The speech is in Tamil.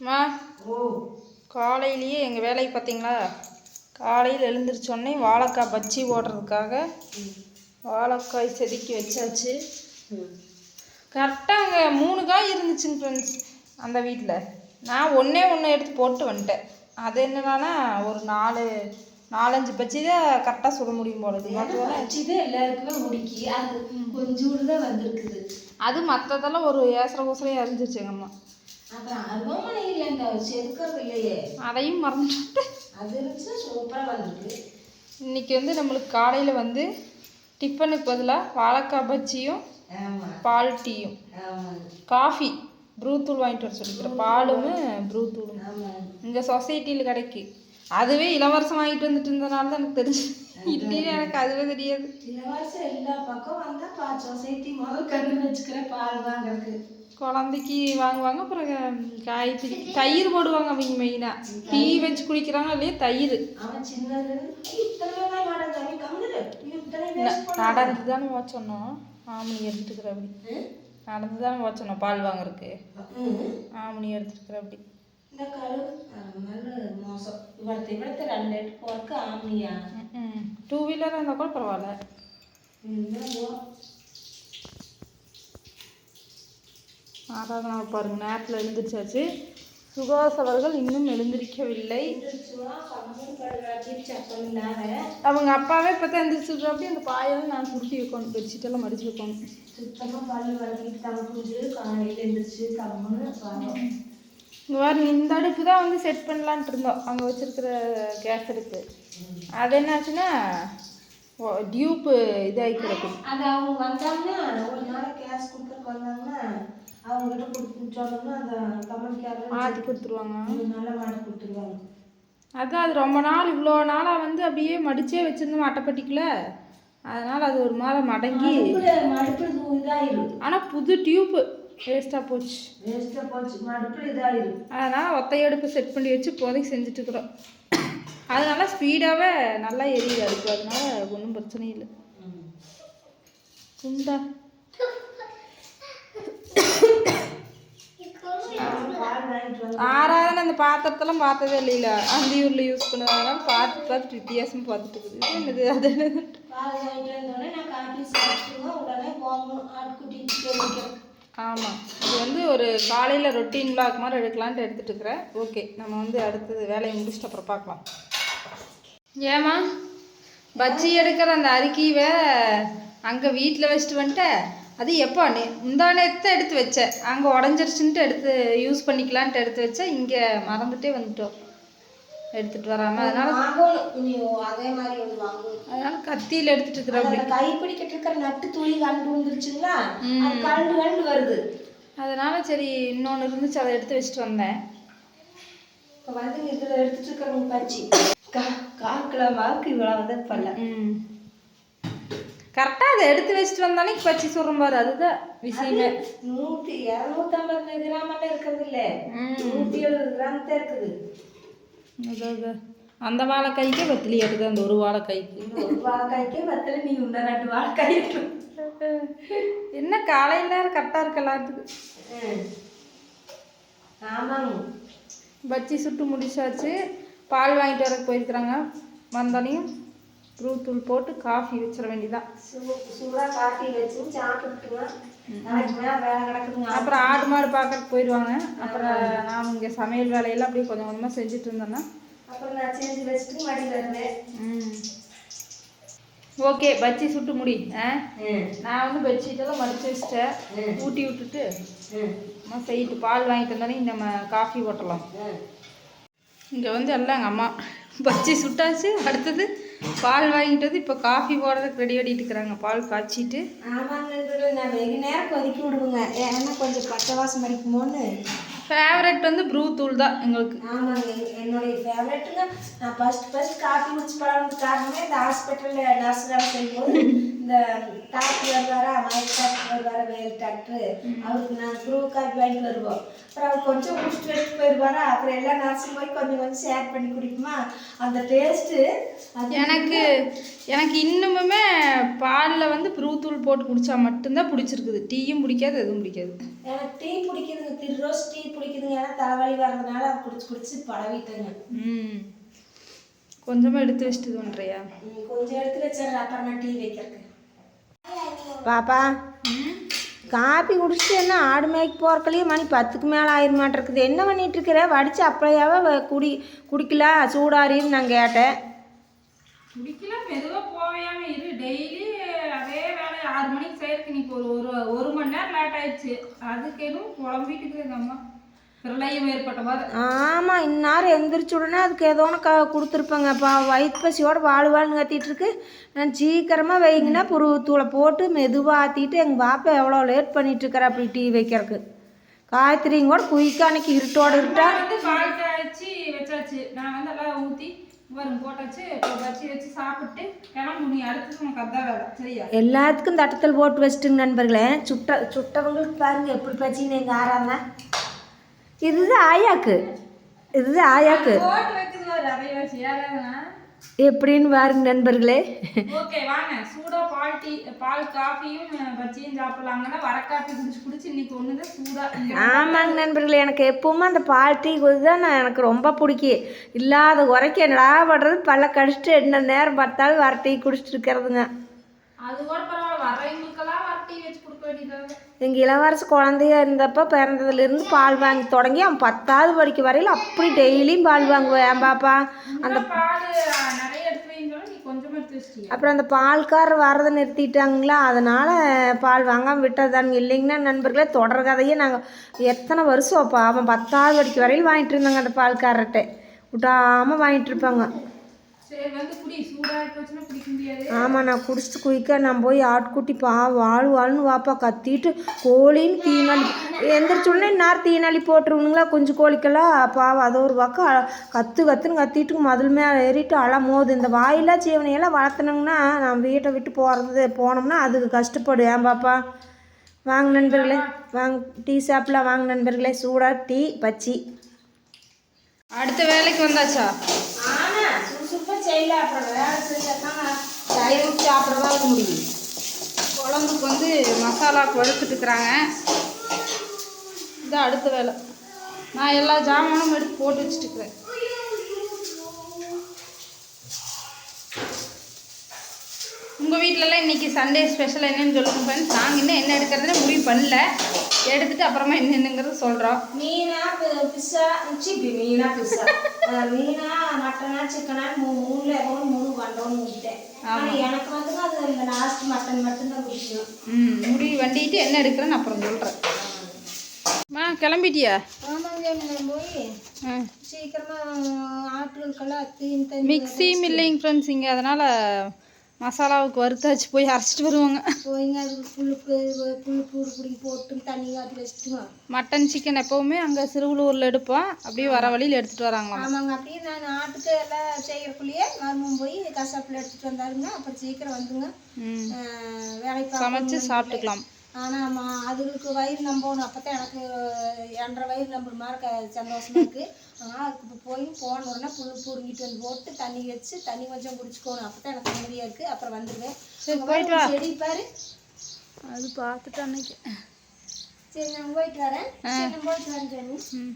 ஓ காலையிலேயே எங்கள் வேலையை பார்த்தீங்களா காலையில் எழுந்திரிச்சோடனே வாழைக்காய் பச்சி போடுறதுக்காக வாழைக்காய் செதுக்கி வச்சாச்சு. கரெக்டாக அங்கே மூணு காய் இருந்துச்சுங்க ஃப்ரெண்ட்ஸ் அந்த வீட்டில் நான் ஒன்றே ஒன்று எடுத்து போட்டு வந்துட்டேன். அது என்னடான்னா ஒரு நாலு நாலஞ்சு பச்சி தான் கரெக்டாக சுட முடியும் போலது மற்றதெல்லாம் வச்சுதான் எல்லாருக்குமே முடிக்கி. அது கொஞ்சோண்டு தான் வந்திருக்குது. அது மற்றதெல்லாம் ஒரு ஏசர எங்கள் அம்மா அப்புறம் அருவமனை இல்லைங்க. செதுக்கிறது இல்லையே. அதையும் மறந்துட்டு அது இருந்துச்சுன்னா சூப்பராக வந்திருக்கு. இன்னைக்கு வந்து நம்மளுக்கு காலையில் வந்து டிஃபனுக்கு பதிலாக வாழைக்காய் பஜ்ஜியும் பால் டீயும். காஃபி ப்ரூ தூள் வாங்கிட்டு வர சொல்லிக்கிறேன் பாலும் ப்ரூ தூளும். இங்கே சொசைட்டியில் கிடைக்கு. அதுவே இலவசம் வாங்கிட்டு வந்துட்டு இருந்தனால தான் எனக்கு தெரிஞ்சு. இல்லைன்னு எனக்கு அதுவே தெரியாது. இலவசம் எல்லா பக்கம் வந்தால் பா சொசைட்டி முதல் கண்ணு வச்சுக்கிற பால் வாங்குறதுக்கு குழந்தைக்கு வாங்குவாங்க அப்புறம் காய்கறி தயிர் போடுவாங்க அவங்க மெயினாக டீ வச்சு குடிக்கிறாங்க இல்லையா தயிர். நடந்து தானே போக சொன்னோம். ஆமணி எடுத்துக்கிற அப்படி? நடந்து தானே போக சொன்னோம் பால் வாங்குறதுக்கு. ஆமணி எடுத்துக்கிற அப்படி. டூ வீலராக இருந்தால் கூட பரவாயில்ல. ஆராதனா பாருங்க நேரத்தில் எழுந்திரிச்சாச்சு. சுகாஸ் அவர்கள் இன்னும் எழுந்திருக்கவில்லை. அவங்க அப்பாவே இப்போ தான் எந்திரிச்சிருக்கிற அப்படி அந்த பாயெல்லாம் நான் சுருட்டி வைக்கணும் பெட்ஷீட்டெல்லாம் மடிச்சு வைக்கணும். சுத்தமாக பல் வளர்க்கிட்டு தலை குஞ்சு இங்கே இந்த அடுப்பு தான் வந்து செட் பண்ணலான்ட்டு இருந்தோம். அங்கே வச்சுருக்கிற கேஸ் அடுப்பு. அது என்னாச்சுன்னா டியூப்பு இதாகி கிடக்கும் அது அவங்க வந்தாங்கன்னா ஒரு நாள் கேஸ் கொடுக்கறதுக்கு வந்தாங்கன்னா அவங்க கிட்ட கொடுத்து சொன்னோம்னா அந்த கமெண்ட் மாற்றி கொடுத்துருவாங்க. நல்லா மாட்டி கொடுத்துருவாங்க. அதான் அது ரொம்ப நாள் இவ்வளோ நாளாக வந்து அப்படியே மடிச்சே வச்சிருந்தோம் அட்டைப்பட்டிக்குள்ள அதனால் அது ஒரு மாதிரி மடங்கி. ஆனால் புது டியூப்பு வேஸ்ட்டாக போச்சு. வேஸ்ட்டாக போச்சு மடுப்புல இதாயிரும். அதனால் ஒத்தை அடுப்பு செட் பண்ணி வச்சு இப்போதைக்கு செஞ்சுட்டு இருக்கிறோம் அதனால ஸ்பீடாகவே நல்லா எரியுது. அடுப்பு அதனால ஒன்றும் பிரச்சனை இல்லை. குண்டா. ஆறாவது அந்த பாத்திரத்தெல்லாம் பார்த்ததே இல்லைல்ல அந்த ஊரில் யூஸ் பண்ணுவாங்க பார்த்து பார்த்து வித்தியாசம் பார்த்துட்டு இருக்குது. இது என்னது அது? ஆமாம் இது வந்து ஒரு காலையில் ரொட்டீன் பிளாக் மாதிரி எடுக்கலான்ட்டு எடுத்துட்டு இருக்கிறேன். ஓகே நம்ம வந்து அடுத்தது வேலையை முடிச்சுட்டு அப்புறம் பார்க்கலாம். ஏமா பஜ்ஜி எடுக்கிற அந்த அறிக்கையை அங்கே வீட்டில் வச்சுட்டு வந்துட்ட? அது எப்போ? நீ முந்தா நேரத்தை எடுத்து வச்சேன் அங்கே உடஞ்சிருச்சுன்ட்டு எடுத்து யூஸ் பண்ணிக்கலான்ட்டு எடுத்து வச்சேன் இங்கே மறந்துட்டே வந்துட்டோம். எடுத்துகிட்டு வராமல் அதனால் அதே மாதிரி அதனால் கத்தியில் அப்படி. அந்த கை பிடிக்கிட்டு இருக்கிற நட்டு துளி கண்டு வந்துருச்சுங்களா? கண்டு கண்டு வருது. அதனால் சரி இன்னொன்று இருந்துச்சு அதை எடுத்து வச்சுட்டு வந்தேன். இப்போ வந்து இதில் எடுத்துட்டு இருக்கிறவங்க பச்சி கா கால் கிலோ மாவுக்கு இவ்வளோ வந்து பண்ணல ம். கரெக்டாக அதை எடுத்து வச்சுட்டு வந்தானே பச்சி சொல்கிறோம் பாரு அதுதான் விஷயமே. நூற்றி இரநூத்தம்பது கிராமெல்லாம் இருக்கிறது இல்லை. நூற்றி எழுபது கிராம் தான் இருக்குது. அதான். அந்த வாழைக்காய்க்கே பத்திலி எடுக்குது அந்த ஒரு வாழைக்காய்க்கு. இந்த ஒரு வாழைக்காய்க்கே பத்தல நீ இன்னும் ரெண்டு வாழைக்காய் இருக்கும் என்ன காலையில் நேரம் கரெக்டாக இருக்கு எல்லாத்துக்கு ம். ஆமாங்க. பச்சி சுட்டு முடிச்சாச்சு. பால் வாங்கிட்டு வரக்கு போயிருக்கிறாங்க. வந்தோடனையும் ப்ரூ தூள் போட்டு காஃபி வச்சிட வேண்டியதான் சூடாக காஃபி வச்சு கிடக்குதுங்க. அப்புறம் ஆடு மாடு பார்க்கறதுக்கு போயிடுவாங்க அப்புறம் நான் இங்கே சமையல் வேலையெல்லாம் அப்படியே கொஞ்சம் கொஞ்சமாக செஞ்சுட்டு இருந்தேன்னா. அப்புறம் நான் செஞ்சு வச்சுட்டு மடி வருவேன் ம். ஓகே பஜ்ஜி சுட்டு முடி. நான் வந்து பெட்ஷீட்டெல்லாம் மடிச்சு வச்சிட்டேன். ஊட்டி விட்டுட்டு ம். நம்ம செய்யிட்டு பால் வாங்கிட்டு வந்தோடனே நம்ம காஃபி போட்டலாம் ம். இங்கே வந்து எல்லாம் எங்கள் அம்மா. பஜ்ஜி சுட்டாச்சு அடுத்தது பால் வாங்கிட்டு வந்து இப்போ காஃபி போடுறதுக்கு ரெடி பண்ணிட்டு இருக்கிறாங்க. பால் காய்ச்சிட்டு. ஆமாங்க நான் வெகு நேரம் கொதிக்க விடுவேங்க. ஏன்னா கொஞ்சம் பச்சை வாசம் அடிக்குமோன்னு? ஃபேவரட் வந்து ப்ரூ தூள் தான் எங்களுக்கு. ஆமாங்க என்னுடைய ஃபேவரெட்டுங்க நான் ஃபர்ஸ்ட் ஃபர்ஸ்ட் காஃபி குடிச்சு பழகிறது காரணமே இந்த ஹாஸ்பிட்டலில் நர்ஸ் வேலை செய்யும்போது இந்த டாக்டர் வருவாரா வருவாரா வேல் டாக்டர் அவருக்கு நான் ப்ரூ காஃபி வாங்கிட்டு வருவோம். அப்புறம் அவர் கொஞ்சம் குடிச்சிட்டு எடுத்து போயிடுவாரா? அப்புறம் எல்லா நர்ஸும் போய் கொஞ்சம் கொஞ்சம் ஷேர் பண்ணி குடிக்குமா? அந்த டேஸ்ட்டு எனக்கு எனக்கு இன்னுமுமே பாலில் வந்து புருவத்தூள் போட்டு குடிச்சா மட்டும்தான் பிடிச்சிருக்குது. டீயும் பிடிக்காது எதுவும் பிடிக்காது. எனக்கு டீ பிடிக்குதுங்க. திரு ரோஸ் டீ பிடிக்குதுங்க. ஏன்னா தலைவலி வர்றதுனால அதை குடிச்சு குடிச்சு பழகிட்டேங்க. ம். கொஞ்சமாக எடுத்து வச்சுட்டு ம், கொஞ்சம் எடுத்து வச்சிடுறேன். அப்புறமா டீ வைக்கிறதுக்கு. பாப்பா காப்பி குடிச்சிட்டு என்ன ஆடு மேய்க்கு போகிறக்குள்ளேயே மணி பத்துக்கு மேலே ஆயிர மாட்டேருக்குது என்ன பண்ணிட்டு இருக்கிற? வடித்து அப்படியாவே குடி குடிக்கலாம் சூடாரின்னு நான் கேட்டேன். மெதுவாக போவையாம இரு. டெய்லி அதே வேலை ஆறு மணிக்கு செய்யறதுக்கு நீ ஒரு ஒரு ஒரு மணி நேரம் லேட் ஆயிடுச்சு. அதுக்கு எதுவும் குழம்பிட்டு இருக்குது அம்மா ஆமாம் இந்நேரம் எந்திரிச்ச உடனே அதுக்கு ஏதோ ஒன்று க கொடுத்துருப்பேங்க. பா வயிற்று பசியோட வாழ் வாழ்னு கத்திட்டு இருக்கு. நான் சீக்கிரமாக வைங்கன்னா புரு தூளை போட்டு மெதுவாக ஆற்றிட்டு எங்கள் பாப்பா எவ்வளோ லேட் பண்ணிட்டு இருக்கிற அப்படி டீ வைக்கிறதுக்கு. காய்கறிங்க கூட குயிக்காக அன்னைக்கு இருட்டோட இருட்டா. காய்ச்சி வச்சாச்சு. நான் வந்து எல்லாம் ஊற்றி எல்லாத்துக்கும் தட்டத்தில் போட்டு வச்சுட்டுங்க நண்பர்களே. சுட்ட சுட்டவங்களுக்கு பாருங்க எப்படி பச்சின்னு எங்கள் ஆறாங்க. இதுதான் ஆயாக்கு. இதுதான் ஆயாக்கு. எப்படின்னு பாருங்க நண்பர்களே. ஓகே வாங்க. சூடா பால் டீ பால் காஃபியும் பச்சியும் சாப்பிடலாங்கன்னா வர காஃபி குடிச்சு குடிச்சு இன்னைக்கு ஒண்ணுதான் சூடா ஆமாங்க நண்பர்களே எனக்கு எப்பவுமே அந்த பால் டீ தான் நான் எனக்கு ரொம்ப பிடிக்கும். இல்லாத குறைக்க என்னடா பண்ணுறது பல்ல கடிச்சிட்டு என்ன நேரம் பார்த்தாலும் வர டீ குடிச்சிட்டு இருக்கிறதுங்க. அது கூட பரவாயில்ல. வரவங்களுக்கெல்லாம் வர டீ வச்சு கொடுக்க வேண்டியது எங்கள் இளவரசு குழந்தையா இருந்தப்போ பிறந்ததுலேருந்து பால் வாங்கி தொடங்கி அவன் பத்தாவது படிக்க வரையில் அப்படி டெய்லியும் பால் வாங்குவேன் என் பாப்பா? அந்த அப்புறம் அந்த பால்காரர் வரதை நிறுத்திட்டாங்களா? அதனால் பால் வாங்காமல் விட்டதானுங்க இல்லைங்கன்னா நண்பர்களே தொடர் கதையே நாங்கள் எத்தனை வருஷம் அப்போ? அவன் பத்தாவது படிக்க வரையில் வாங்கிட்டு இருந்தாங்க அந்த பால்காரர்கிட்ட. விட்டாமல் வாங்கிட்டு இருப்பாங்க. ஆமாம் நான் குடிச்சிட்டு குயிக்க நான் போய் ஆட்குட்டி பா வாழ் வாழ்னு வாப்பா கத்திட்டு கோழின்னு தீனாளி. எந்திரிச்ச உடனே நேரம் தீனாளி போட்டுருவனுங்களா குஞ்சு கோழிக்கெல்லாம் பாவம் அது ஒரு பக்கம் கத்து கத்துன்னு கத்திட்டு மதில் மேலே ஏறிட்டு அழம் போது இந்த வாயிலா ஜீவனையெல்லாம் வளர்த்துனோங்கன்னா நான் வீட்டை விட்டு போகிறது போனோம்னா அதுக்கு கஷ்டப்படும் ஏன் பாப்பா? வாங்க நண்பர்களே வாங்க டீ சாப்பிடலாம் வாங்க நண்பர்களே. சூடாக டீ பச்சி. அடுத்த வேலைக்கு வந்தாச்சா? செய்யல அப்புறம் வேலை செஞ்சாதான் டைமுக்கு சாப்பிட்றதா முடியும். குழம்புக்கு வந்து மசாலா வறுத்துட்டு இது அடுத்த வேலை. நான் எல்லா ஜாமானும் எடுத்து போட்டு வச்சுட்டுக்கிறேன் உங்கள் வீட்டிலலாம் இன்றைக்கி சண்டே ஸ்பெஷல் என்னன்னு சொல்லுங்க ஃப்ரெண்ட்ஸ் நாங்கள் இன்னும் என்ன எடுக்கிறதுன்னு முடிவு பண்ணல. எடுத்துட்டு அப்புறமா என்னென்னங்கிறது சொல்கிறோம் மீனா பிஸ்ஸா சிப்பி மீனா பிஸ்ஸா மீனா மட்டனா சிக்கனா மூணுல ஏதோ ஒன்று மூணு பண்ணுறோன்னு விட்டேன் ஆனால் எனக்கு வந்து அது இந்த லாஸ்ட் மட்டன் மட்டும்தான் பிடிக்கும். ம் முடிவு வண்டிட்டு என்ன எடுக்கிறேன்னு அப்புறம் சொல்கிறேன் மா கிளம்பிட்டியா? ஆமாங்க நான் போய். சீக்கிரமாக தண்ணி மிக்ஸியும் இல்லைங்க ஃப்ரெண்ட்ஸ் இங்கே அதனால் மசாலாவுக்கு வறுத்தாச்சு போய் அரைச்சிட்டு வருவாங்க. போய்ங்க புழு பூடு பிடிங்கி போட்டு தண்ணி காட்டி வச்சுட்டுங்க மட்டன் சிக்கன் எப்போவுமே அங்கே சிறுவலூரில் எடுப்போம் அப்படியே வர வழியில் எடுத்துகிட்டு வராங்களாம். ஆமாங்க அப்படியே நான் ஆட்டுக்கு எல்லாம் செய்யறக்குள்ளேயே மருமம் போய் கசாப்பில் எடுத்துட்டு வந்தாருங்க. அப்புறம் சீக்கிரம் வந்துங்க. வேலைக்கு சமைச்சு சாப்பிட்டுக்கலாம். ஆனால் அதுகளுக்கு வயிறு நம்பணும். அப்போ தான் எனக்கு என்ற வயிறு நம்புற மாதிரி க சந்தோஷமா இருக்கு. ஆனால் அதுக்கு இப்போ போய் போன உடனே புல் பூருங்கிட்டு வந்து போட்டு தண்ணி வச்சு தண்ணி கொஞ்சம் குடிச்சுக்கணும். அப்போ தான் எனக்கு நிம்மதியாக இருக்குது அப்புறம் வந்துடுவேன் செடி பாரு. அது பார்த்துட்டு அன்னைக்கு. சரி நான் போயிட்டு வரேன். போயிட்டு வரேன் ம்.